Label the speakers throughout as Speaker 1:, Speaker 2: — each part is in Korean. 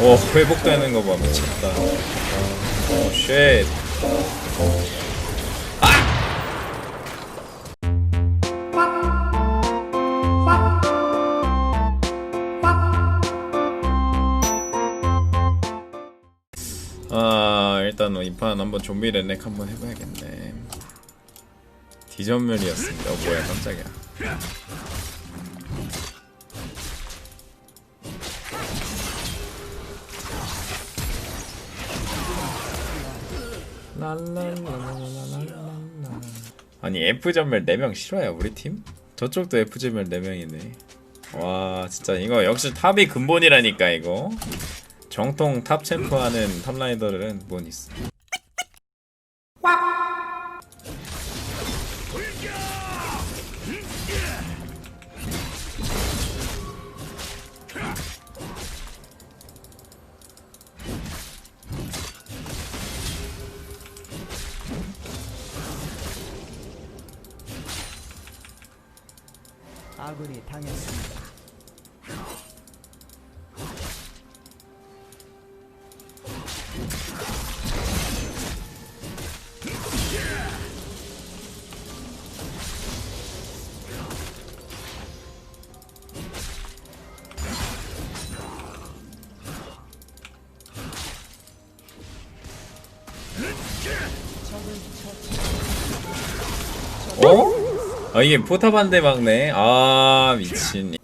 Speaker 1: 오 회복되는 거 봐 미쳤다. 오쉣 아! 일단 이판 한번 좀비 red넥 한번 해봐야겠네. 디전멸이었습니다. 어 뭐야 깜짝이야 아니 F 전멸 4명 싫어요 우리 팀? 저쪽도 F 전멸 4명이네 와 진짜 이거 역시 탑이 근본이라니까 이거 정통 탑 챔프 하는 탑라이더들은 뭔 있어
Speaker 2: 아군이 당했습니다.
Speaker 1: 어? 아 이게 포탑 한 대 막네. 아 미친.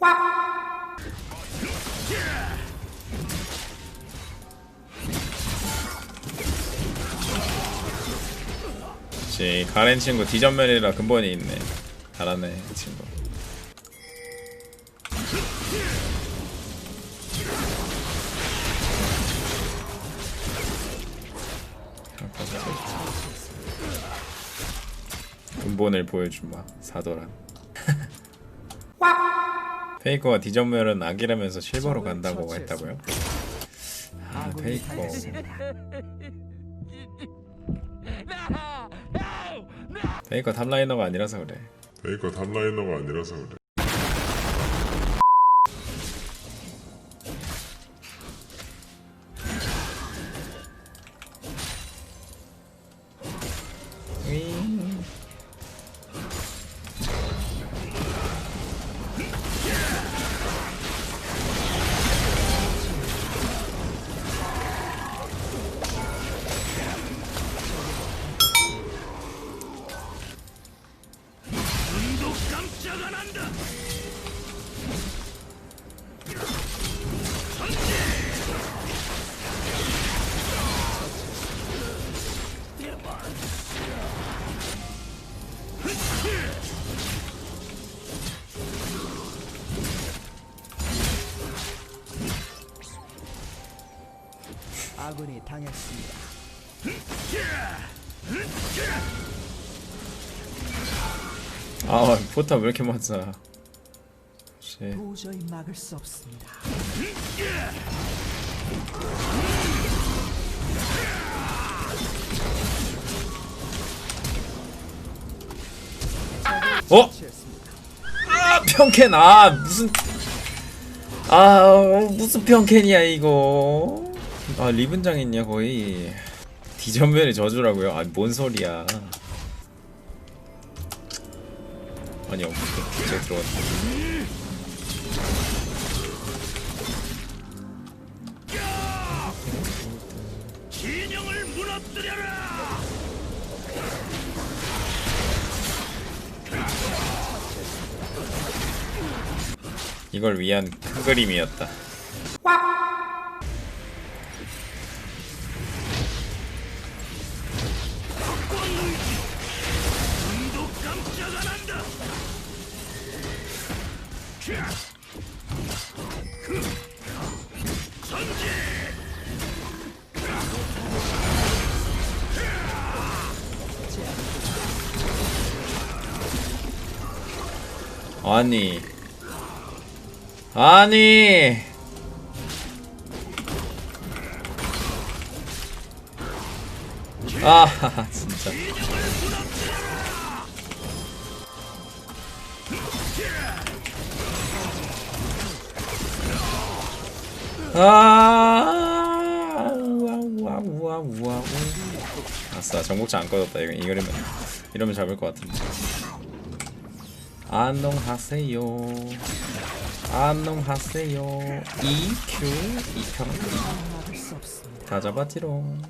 Speaker 1: 역시 가렌 친구 디전면이라 근본이 있네. 잘하네 이 친구 근본을 보여주마 사도란 페이커가 디전멸은 악이라면서 실버로 간다고 했다고요? 아 페이커. 페이커 탑라이너가 아니라서 그래
Speaker 3: 페이커 탑라이너가 아니라서 그래.
Speaker 2: 아군이 당했습니다.
Speaker 1: 아 포탑 왜 이렇게 많아 씨.
Speaker 2: 도저히 막을 수 없습니다.
Speaker 1: 어? 아 평캔 아 무슨 아 어, 무슨 평캔이야 이거 아 리븐장 있냐 거의? 디전멸의 저주라고요? 아 뭔 소리야. 아니 어제 들어갔다.
Speaker 4: 진영을 무너뜨려라!
Speaker 1: 이걸 위한 큰 그림이었다 아니. 아니. 아 진짜. 아 우와 우 아싸 정복자 안 꺼졌다. 이거 이러면 이러면 잡을 것 같은데 안녕하세요. 안녕하세요. EQ
Speaker 2: 없습니다.
Speaker 1: 다 잡았지롱.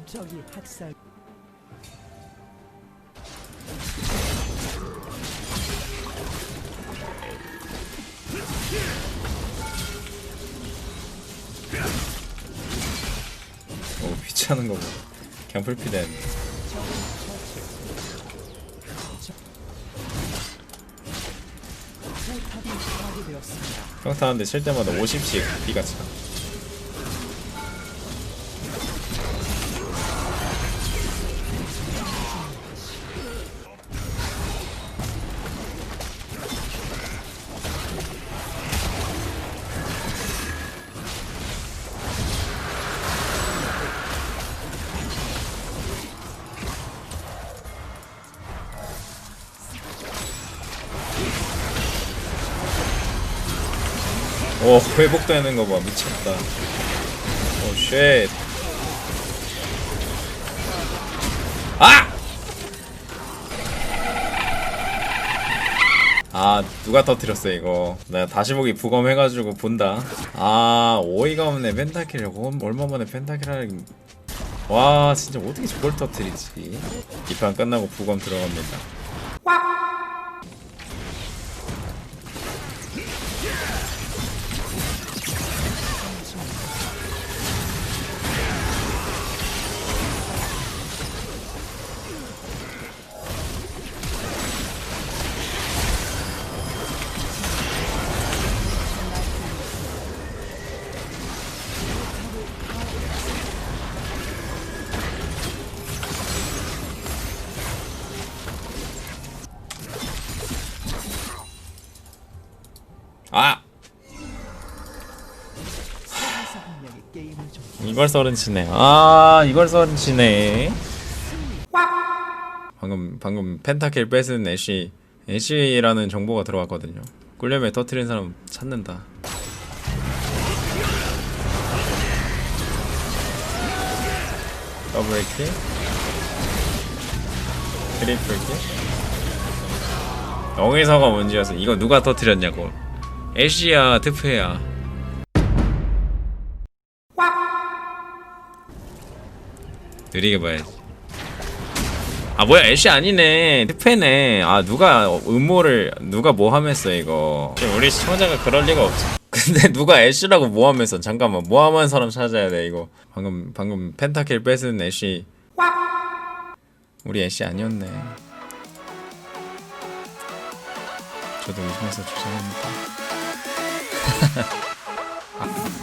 Speaker 1: 오 귀찮은 거뭐 그냥 풀피된
Speaker 2: 포
Speaker 1: 평타하는데 칠 때마다 50씩 피가 차 오 회복되는 거 봐. 미쳤다. 오쉣. 아! 아 누가 터뜨렸어 이거? 내가 다시 보기 부검해가지고 본다. 아 어이가 없네. 펜타킬을 뭐- 얼마 만에 펜타킬 하는 와 진짜 어떻게 저걸 터뜨리지? 이 판 끝나고 부검 들어갑니다 아! 이걸 썰은 치네. 아, 이걸 썰은 치네. 방금 방금 펜타킬 뺏은 애쉬 애쉬라는 정보가 들어왔거든요. 꿀려매 터트린 사람 찾는다. 더블 킬, 트리플 킬. 여기서가 문제였어. 이거 누가 터트렸냐고. 애쉬야, 트프야. 느리게 봐야지. 아 뭐야 애쉬 아니네. 트페네. 아 누가 음모를 누가 모함했어 이거. 우리 시청자가 그럴 리가 없지 근데 누가 애쉬라고 모함했어 잠깐만 모함한 사람 찾아야 돼 이거. 방금 방금 펜타킬 뺏은 애쉬. 우리 애쉬 아니었네. 저도 의심해서 죄송합니다 あっ。